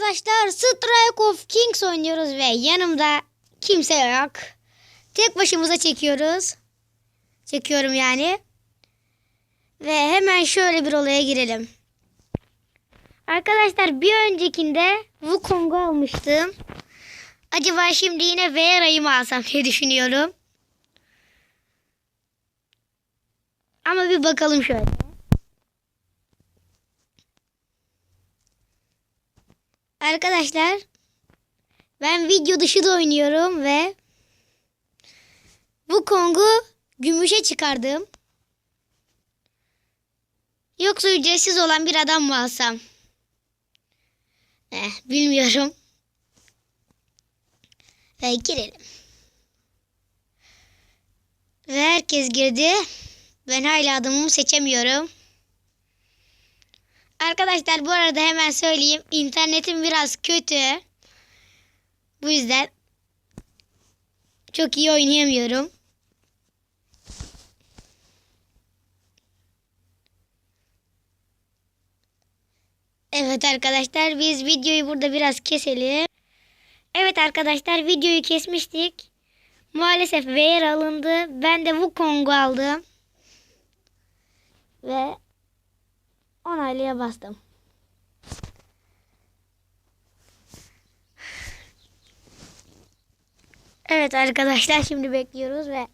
arkadaşlar Strike of Kings oynuyoruz ve yanımda kimse yok. Tek başımıza çekiyoruz. Çekiyorum yani. Ve hemen şöyle bir olaya girelim. Arkadaşlar bir öncekinde Wukong'u almıştım. Acaba şimdi yine Vera'yı mı alsam diye düşünüyorum. Ama bir bakalım şöyle. Arkadaşlar ben video dışı da oynuyorum ve bu Kong'u gümüşe çıkardım. Yoksa ücretsiz olan bir adam mı alsam? Eh, bilmiyorum. Ve girelim. Ve herkes girdi. Ben hala adımımı seçemiyorum. Arkadaşlar bu arada hemen söyleyeyim. internetim biraz kötü. Bu yüzden çok iyi oynayamıyorum. Evet arkadaşlar biz videoyu burada biraz keselim. Evet arkadaşlar videoyu kesmiştik. Maalesef VR alındı. Ben de Wukong'u aldım. Ve onaylaya bastım. Evet arkadaşlar şimdi bekliyoruz ve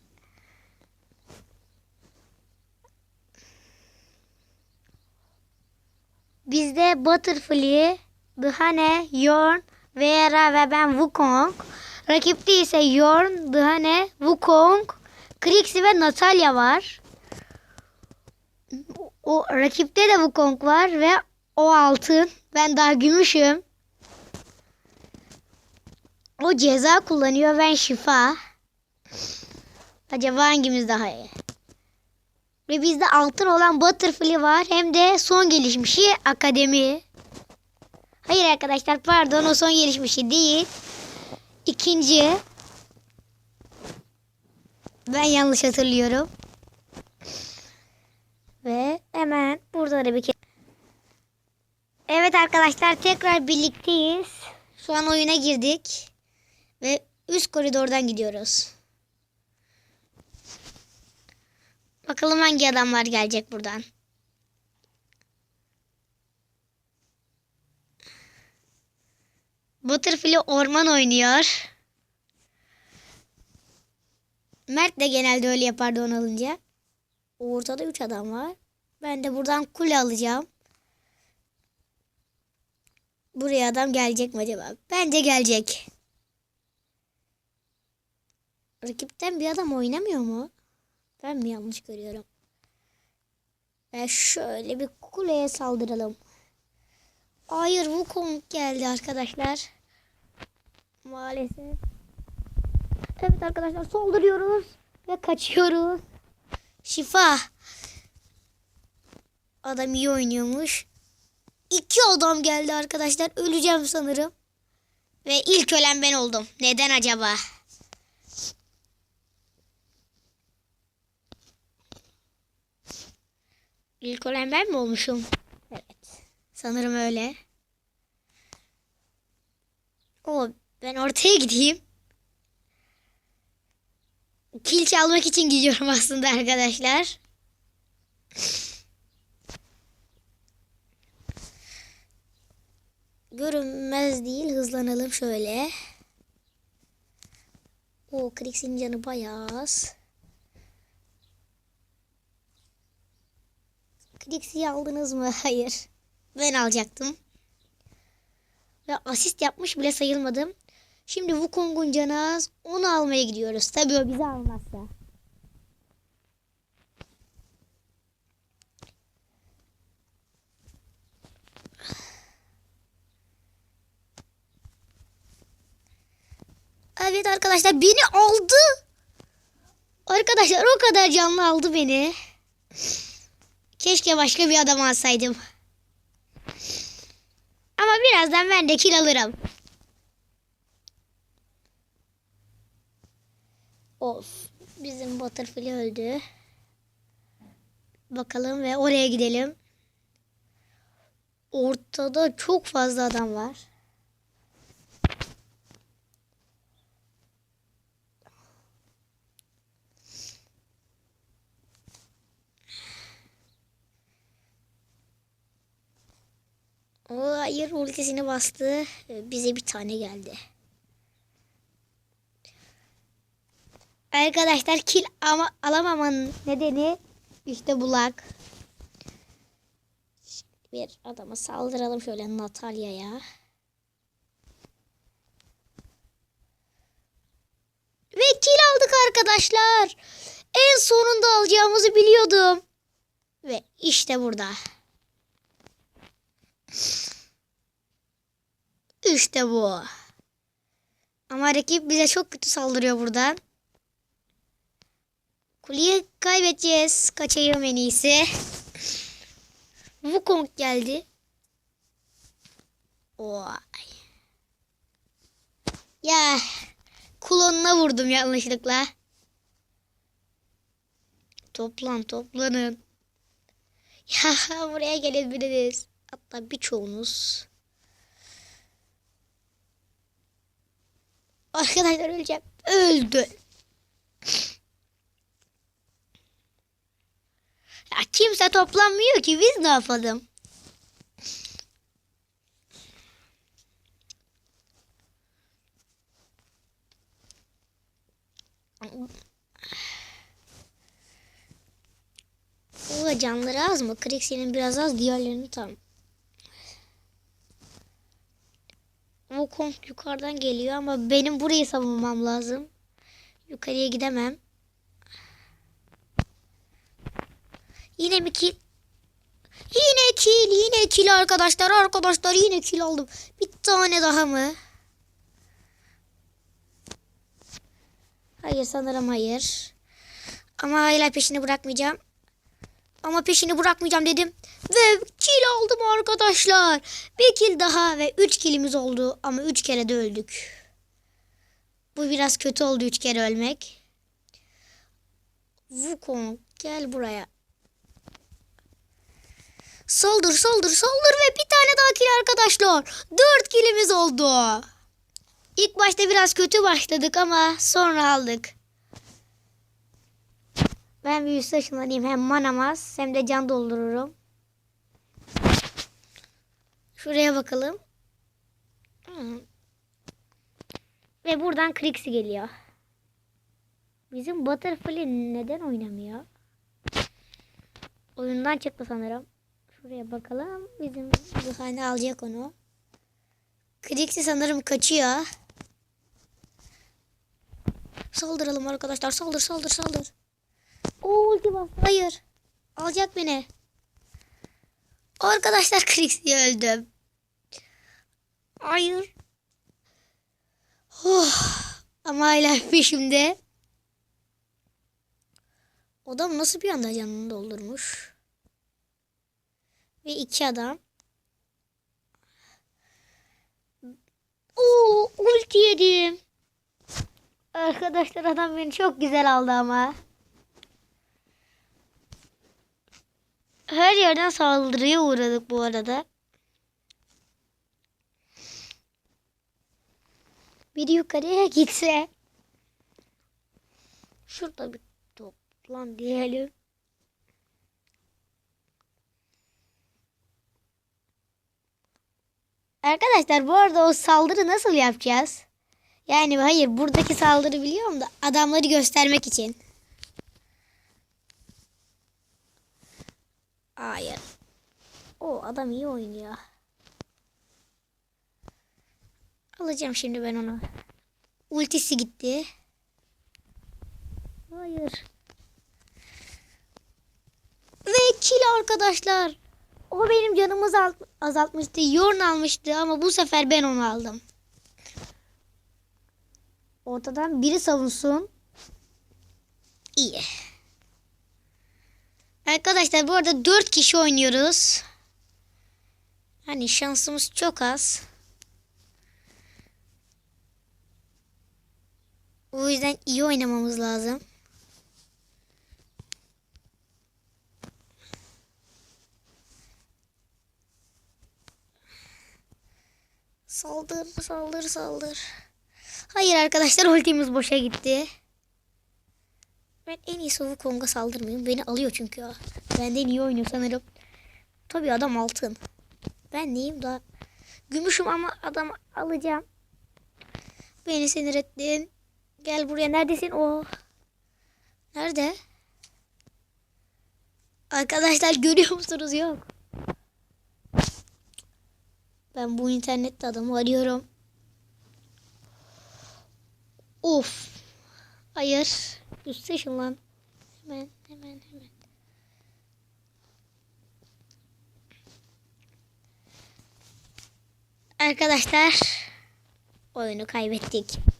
bizde Butterfly, Dhane, Yorn, Vera ve ben Wukong. Rakipte ise Yorn, Dhane, Wukong, Krixi ve Natalia var. O rakipte de Wukong var ve o altın. Ben daha gümüşüm. O ceza kullanıyor ben şifa. Acaba hangimiz daha iyi? Ve bizde altın olan Butterfly var. Hem de son gelişmişi Akademi. Hayır arkadaşlar pardon o son gelişmişi değil. İkinci. Ben yanlış hatırlıyorum. Ve hemen burada da bir kere. Evet arkadaşlar tekrar birlikteyiz. Şu an oyuna girdik. Ve üst koridordan gidiyoruz. Bakalım hangi adamlar gelecek buradan. Butterfly orman oynuyor. Mert de genelde öyle yapardı onu alınca. Ortada 3 adam var. Ben de buradan kule alacağım. Buraya adam gelecek mi acaba? Bence gelecek. Rakipten bir adam oynamıyor mu? Ben mi yanlış görüyorum? Ve şöyle bir kuleye saldıralım. Hayır Wukong geldi arkadaşlar. Maalesef. Evet arkadaşlar saldırıyoruz. Ve kaçıyoruz. Şifa. Adam iyi oynuyormuş. İki adam geldi arkadaşlar. Öleceğim sanırım. Ve ilk ölen ben oldum. Neden acaba? İlk ölen ben mi olmuşum? Evet. Sanırım öyle. O ben ortaya gideyim. Kil çalmak için gidiyorum aslında arkadaşlar. Görünmez değil. Hızlanalım şöyle. O Krix'in canı bayağı az. Krix'i aldınız mı? Hayır. Ben alacaktım. Ve asist yapmış bile sayılmadım. Şimdi Wukong'un canı az. Onu almaya gidiyoruz. Tabii o bizi almazsa. Evet arkadaşlar beni aldı. Arkadaşlar o kadar canlı aldı beni. Keşke başka bir adam alsaydım. Ama birazdan ben de kill alırım. Of. Bizim Butterfly öldü. Bakalım ve oraya gidelim. Ortada çok fazla adam var. Hayır ultisini bastı. Ee, Bize bir tane geldi. Arkadaşlar kil ama alamamanın nedeni işte bulak. Şimdi bir adama saldıralım şöyle Natalya'ya. Ve kil aldık arkadaşlar. En sonunda alacağımızı biliyordum. Ve işte burada. İşte bu. Ama rakip bize çok kötü saldırıyor buradan. Kuleyi kaybedeceğiz. Kaçayım en iyisi. Wukong geldi. Vay. Ya klonuna vurdum yanlışlıkla. Toplan toplanın. Ya buraya gelebiliriz. Hatta birçoğunuz. Arkadaşlar öleceğim. Öldü. Ya kimse toplanmıyor ki biz ne yapalım? O canları az mı? Krixi'nin biraz az, diğerlerinin tam. Wukong yukarıdan geliyor ama benim burayı savunmam lazım. Yukarıya gidemem. Yine mi kill? Yine kill, yine kill arkadaşlar. Arkadaşlar yine kill aldım. Bir tane daha mı? Hayır sanırım hayır. Ama hala peşini bırakmayacağım. Ama peşini bırakmayacağım dedim. Ve kill aldım arkadaşlar. Bir kill daha ve 3 killimiz oldu. Ama 3 kere de öldük. Bu biraz kötü oldu 3 kere ölmek. Wukong gel buraya. Saldır saldır saldır ve bir tane daha kill arkadaşlar. 4 killimiz oldu. İlk başta biraz kötü başladık ama sonra aldık. Ben bir üst ışınlanayım. Hem manamaz hem de can doldururum. Şuraya bakalım. Ve buradan Krixi geliyor. Bizim Butterfly neden oynamıyor? Oyundan çıktı sanırım. Şuraya bakalım. Bizim Yuhane alacak onu. Krixi sanırım kaçıyor. Saldıralım arkadaşlar. Saldır saldır saldır. O ulti bastı. Hayır. Alacak beni. Arkadaşlar Krixi öldüm. Hayır. Oh. Ama hala peşimde. Adam nasıl bir anda canını doldurmuş? Ve iki adam. Oo, ulti yedim. Arkadaşlar adam beni çok güzel aldı ama. Her yerden saldırıya uğradık bu arada. Biri yukarıya gitse. Şurada bir toplan diyelim. Arkadaşlar bu arada o saldırı nasıl yapacağız? Yani hayır buradaki saldırı biliyorum da adamları göstermek için. Hayır. O adam iyi oynuyor. Alacağım şimdi ben onu. Ultisi gitti. Hayır. Ve kill arkadaşlar. O benim canımı azalt- azaltmıştı. Yorn almıştı ama bu sefer ben onu aldım. Ortadan biri savunsun. İyi. Arkadaşlar bu arada 4 kişi oynuyoruz. Hani şansımız çok az. O yüzden iyi oynamamız lazım. Saldır, saldır, saldır. Hayır arkadaşlar ultimiz boşa gitti. Ben en iyisi Wukong'a saldırmayayım. Beni alıyor çünkü o. Benden iyi oynuyor sanırım. Tabii adam altın. Ben neyim daha Gümüşüm ama adam alacağım. Beni sinir ettin. Gel buraya. Neredesin? O. Nerede? Arkadaşlar görüyor musunuz? Yok. Ben bu internette adamı arıyorum. Of. Hayır. Üst lan. Hemen hemen hemen. Arkadaşlar oyunu kaybettik.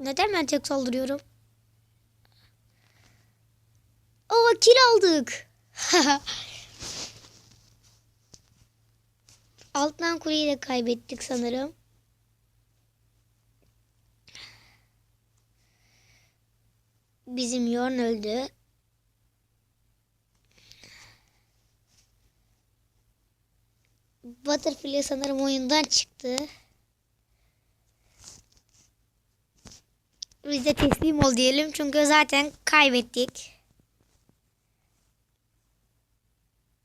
Neden ben tek saldırıyorum? Aa kil aldık. Alttan kuleyi de kaybettik sanırım. Bizim Yorn öldü. Butterfly sanırım oyundan çıktı. Biz de teslim ol diyelim çünkü zaten kaybettik.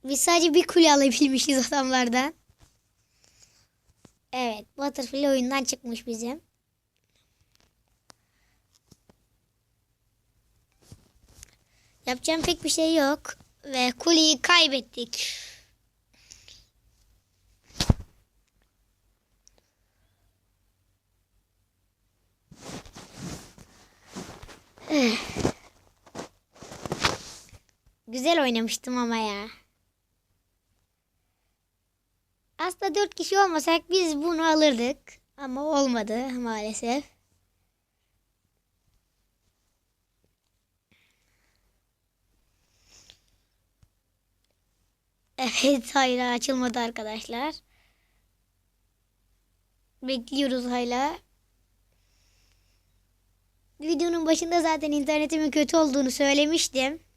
Biz sadece bir kule alabilmişiz adamlardan. Evet, Butterfly oyundan çıkmış bizim. Yapacağım pek bir şey yok ve kuleyi kaybettik. Güzel oynamıştım ama ya. Aslında dört kişi olmasak biz bunu alırdık. Ama olmadı maalesef. Evet hala açılmadı arkadaşlar. Bekliyoruz hala. Videonun başında zaten internetimin kötü olduğunu söylemiştim.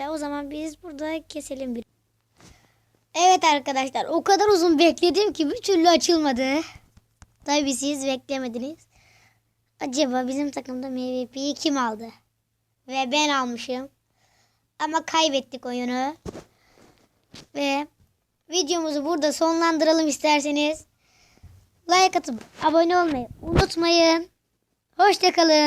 Ve o zaman biz burada keselim bir. Evet arkadaşlar o kadar uzun bekledim ki bir türlü açılmadı. Tabii siz beklemediniz. Acaba bizim takımda MVP'yi kim aldı? Ve ben almışım. Ama kaybettik oyunu. Ve videomuzu burada sonlandıralım isterseniz. Like atıp abone olmayı unutmayın. Hoşçakalın.